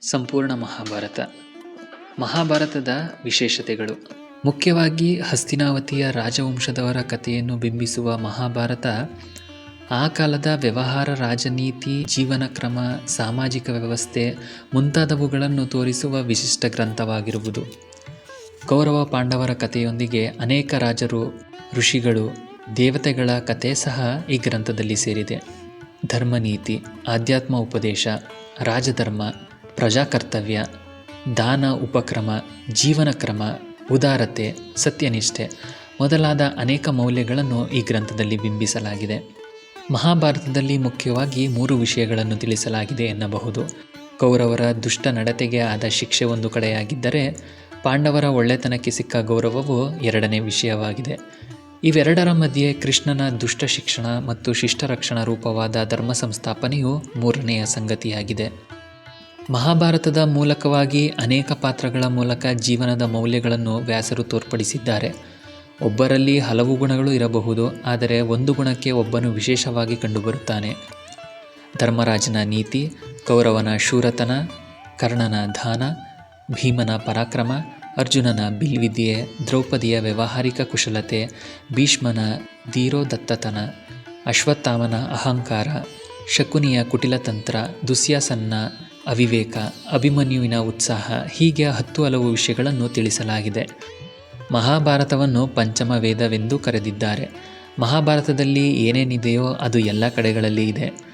ಸಂಪೂರ್ಣ ಮಹಾಭಾರತ. ಮಹಾಭಾರತದ ವಿಶೇಷತೆಗಳು. ಮುಖ್ಯವಾಗಿ ಹಸ್ತಿನಾವತಿಯ ರಾಜವಂಶದವರ ಕಥೆಯನ್ನು ಬಿಂಬಿಸುವ ಮಹಾಭಾರತ, ಆ ಕಾಲದ ವ್ಯವಹಾರ ರಾಜನೀತಿ, ಜೀವನ ಕ್ರಮ, ಸಾಮಾಜಿಕ ವ್ಯವಸ್ಥೆ ಮುಂತಾದವುಗಳನ್ನು ತೋರಿಸುವ ವಿಶಿಷ್ಟ ಗ್ರಂಥವಾಗಿರುವುದು. ಕೌರವ ಪಾಂಡವರ ಕಥೆಯೊಂದಿಗೆ ಅನೇಕ ರಾಜರು, ಋಷಿಗಳು, ದೇವತೆಗಳ ಕಥೆ ಸಹ ಈ ಗ್ರಂಥದಲ್ಲಿ ಸೇರಿದೆ. ಧರ್ಮನೀತಿ, ಆಧ್ಯಾತ್ಮ ಉಪದೇಶ, ರಾಜಧರ್ಮ ಪ್ರಜಾಕರ್ತವ್ಯ, ದಾನ ಉಪಕ್ರಮ, ಜೀವನ ಕ್ರಮ, ಉದಾರತೆ, ಸತ್ಯನಿಷ್ಠೆ ಮೊದಲಾದ ಅನೇಕ ಮೌಲ್ಯಗಳನ್ನು ಈ ಗ್ರಂಥದಲ್ಲಿ ಬಿಂಬಿಸಲಾಗಿದೆ. ಮಹಾಭಾರತದಲ್ಲಿ ಮುಖ್ಯವಾಗಿ ಮೂರು ವಿಷಯಗಳನ್ನು ತಿಳಿಸಲಾಗಿದೆ ಎನ್ನಬಹುದು. ಕೌರವರ ದುಷ್ಟ ನಡತೆಗೆ ಆದ ಶಿಕ್ಷೆ ಒಂದು ಕಡೆಯಾಗಿದ್ದರೆ, ಪಾಂಡವರ ಒಳ್ಳೆತನಕ್ಕೆ ಸಿಕ್ಕ ಗೌರವವು ಎರಡನೇ ವಿಷಯವಾಗಿದೆ. ಇವೆರಡರ ಮಧ್ಯೆ ಕೃಷ್ಣನ ದುಷ್ಟ ಶಿಕ್ಷಣ ಮತ್ತು ಶಿಷ್ಟರಕ್ಷಣ ರೂಪವಾದ ಧರ್ಮ ಸಂಸ್ಥಾಪನೆಯು ಮೂರನೆಯ ಸಂಗತಿಯಾಗಿದೆ. ಮಹಾಭಾರತದ ಮೂಲಕವಾಗಿ ಅನೇಕ ಪಾತ್ರಗಳ ಮೂಲಕ ಜೀವನದ ಮೌಲ್ಯಗಳನ್ನು ವ್ಯಾಸರು ತೋರ್ಪಡಿಸಿದ್ದಾರೆ. ಒಬ್ಬರಲ್ಲಿ ಹಲವು ಗುಣಗಳು ಇರಬಹುದು, ಆದರೆ ಒಂದು ಗುಣಕ್ಕೆ ಒಬ್ಬನು ವಿಶೇಷವಾಗಿ ಕಂಡುಬರುತ್ತಾನೆ. ಧರ್ಮರಾಜನ ನೀತಿ, ಕೌರವನ ಶೂರತನ, ಕರ್ಣನ ದಾನ ಭೀಮನ ಪರಾಕ್ರಮ, ಅರ್ಜುನನ ಬಿಲ್ವಿದ್ಯೆ, ದ್ರೌಪದಿಯ ವ್ಯಾವಹಾರಿಕ ಕುಶಲತೆ, ಭೀಷ್ಮನ ಧೀರೋದತ್ತತನ, ಅಶ್ವತ್ಥಾಮನ ಅಹಂಕಾರ, ಶಕುನಿಯ ಕುಟಿಲತಂತ್ರ ದುಶ್ಯಾಸನ್ನ ಅವಿವೇಕ, ಅಭಿಮನ್ಯುವಿನ ಉತ್ಸಾಹ, ಹೀಗೆ ಹತ್ತು ಹಲವು ವಿಷಯಗಳನ್ನು ತಿಳಿಸಲಾಗಿದೆ. ಮಹಾಭಾರತವನ್ನು ಪಂಚಮ ವೇದವೆಂದು ಕರೆದಿದ್ದಾರೆ. ಮಹಾಭಾರತದಲ್ಲಿ ಏನೇನಿದೆಯೋ ಅದು ಎಲ್ಲ ಕಡೆಗಳಲ್ಲಿ ಇದೆ.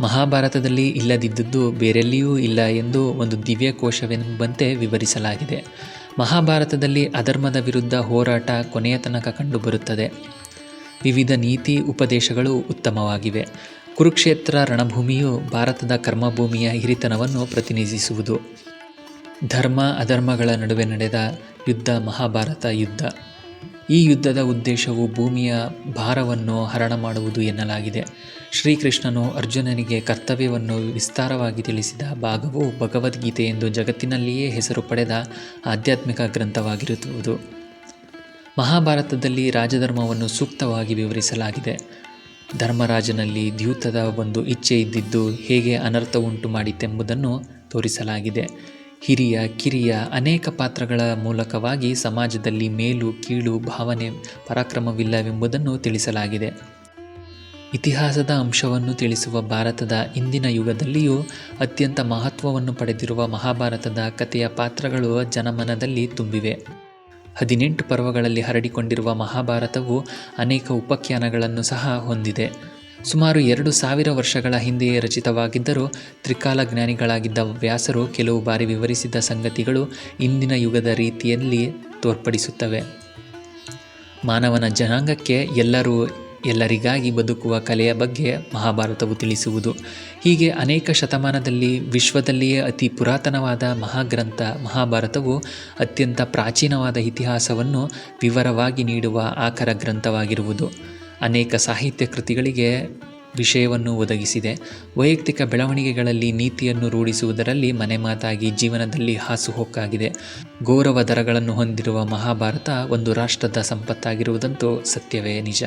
ಮಹಾಭಾರತದಲ್ಲಿ ಇಲ್ಲದಿದ್ದದ್ದು ಬೇರೆಲ್ಲಿಯೂ ಇಲ್ಲ ಎಂದು ಒಂದು ದಿವ್ಯಕೋಶವೆಂಬಂತೆ ವಿವರಿಸಲಾಗಿದೆ. ಮಹಾಭಾರತದಲ್ಲಿ ಅಧರ್ಮದ ವಿರುದ್ಧ ಹೋರಾಟ ಕೊನೆಯ ತನಕ ಕಂಡುಬರುತ್ತದೆ. ವಿವಿಧ ನೀತಿ ಉಪದೇಶಗಳು ಉತ್ತಮವಾಗಿವೆ. ಕುರುಕ್ಷೇತ್ರ ರಣಭೂಮಿಯು ಭಾರತದ ಕರ್ಮಭೂಮಿಯ ಹಿರಿತನವನ್ನು ಪ್ರತಿನಿಧಿಸುವುದು. ಧರ್ಮ, ಅಧರ್ಮಗಳ ನಡುವೆ ನಡೆದ ಯುದ್ಧ ಮಹಾಭಾರತ ಯುದ್ಧ. ಈ ಯುದ್ಧದ ಉದ್ದೇಶವು ಭೂಮಿಯ ಭಾರವನ್ನು ಹರಣ ಮಾಡುವುದು ಎನ್ನಲಾಗಿದೆ. ಶ್ರೀಕೃಷ್ಣನು ಅರ್ಜುನನಿಗೆ ಕರ್ತವ್ಯವನ್ನು ವಿಸ್ತಾರವಾಗಿ ತಿಳಿಸಿದ ಭಾಗವು ಭಗವದ್ಗೀತೆ ಎಂದು ಜಗತ್ತಿನಲ್ಲಿಯೇ ಹೆಸರು ಪಡೆದ ಆಧ್ಯಾತ್ಮಿಕ ಗ್ರಂಥವಾಗಿರುವುದು. ಮಹಾಭಾರತದಲ್ಲಿ ರಾಜಧರ್ಮವನ್ನು ಸೂಕ್ತವಾಗಿ ವಿವರಿಸಲಾಗಿದೆ. ಧರ್ಮರಾಜನಲ್ಲಿ ದ್ಯೂತದ ಒಂದು ಇಚ್ಛೆ ಇದ್ದಿದ್ದು ಹೇಗೆ ಅನರ್ಥ ಉಂಟು ಮಾಡಿತೆಂಬುದನ್ನು ತೋರಿಸಲಾಗಿದೆ. ಹಿರಿಯ, ಕಿರಿಯ ಅನೇಕ ಪಾತ್ರಗಳ ಮೂಲಕವಾಗಿ ಸಮಾಜದಲ್ಲಿ ಮೇಲು, ಕೀಳು, ಭಾವನೆ, ಪರಾಕ್ರಮವಿಲ್ಲವೆಂಬುದನ್ನು ತಿಳಿಸಲಾಗಿದೆ. ಇತಿಹಾಸದ ಅಂಶವನ್ನು ತಿಳಿಸುವ ಭಾರತದ ಇಂದಿನ ಯುಗದಲ್ಲಿಯೂ ಅತ್ಯಂತ ಮಹತ್ವವನ್ನು ಪಡೆದಿರುವ ಮಹಾಭಾರತದ ಕಥೆಯ ಪಾತ್ರಗಳು ಜನಮನದಲ್ಲಿ ತುಂಬಿವೆ. ಹದಿನೆಂಟು ಪರ್ವಗಳಲ್ಲಿ ಹರಡಿಕೊಂಡಿರುವ ಮಹಾಭಾರತವು ಅನೇಕ ಉಪಖ್ಯಾನಗಳನ್ನು ಸಹ ಹೊಂದಿದೆ. ಸುಮಾರು ಎರಡು ಸಾವಿರ ವರ್ಷಗಳ ಹಿಂದೆಯೇ ರಚಿತವಾಗಿದ್ದರೂ ತ್ರಿಕಾಲ ಜ್ಞಾನಿಗಳಾಗಿದ್ದ ವ್ಯಾಸರು ಕೆಲವು ಬಾರಿ ವಿವರಿಸಿದ ಸಂಗತಿಗಳು ಇಂದಿನ ಯುಗದ ರೀತಿಯಲ್ಲಿ ತೋರ್ಪಡಿಸುತ್ತವೆ. ಮಾನವನ ಜನಾಂಗಕ್ಕೆ ಎಲ್ಲರೂ ಎಲ್ಲರಿಗಾಗಿ ಬದುಕುವ ಕಲೆಯ ಬಗ್ಗೆ ಮಹಾಭಾರತವು ತಿಳಿಸುವುದು. ಹೀಗೆ ಅನೇಕ ಶತಮಾನದಲ್ಲಿ ವಿಶ್ವದಲ್ಲಿಯೇ ಅತಿ ಪುರಾತನವಾದ ಮಹಾಗ್ರಂಥ ಮಹಾಭಾರತವು ಅತ್ಯಂತ ಪ್ರಾಚೀನವಾದ ಇತಿಹಾಸವನ್ನು ವಿವರವಾಗಿ ನೀಡುವ ಆಕರ ಗ್ರಂಥವಾಗಿರುವುದು. ಅನೇಕ ಸಾಹಿತ್ಯ ಕೃತಿಗಳಿಗೆ ವಿಷಯವನ್ನು ಒದಗಿಸಿದೆ. ವೈಯಕ್ತಿಕ ಬೆಳವಣಿಗೆಗಳಲ್ಲಿ ನೀತಿಯನ್ನು ರೂಢಿಸುವುದರಲ್ಲಿ ಮನೆಮಾತಾಗಿ ಜೀವನದಲ್ಲಿ ಹಾಸುಹೊಕ್ಕಾಗಿದೆ. ಗೌರವ ದರಗಳನ್ನು ಹೊಂದಿರುವ ಮಹಾಭಾರತ ಒಂದು ರಾಷ್ಟ್ರದ ಸಂಪತ್ತಾಗಿರುವುದಂತೂ ಸತ್ಯವೇ ನಿಜ.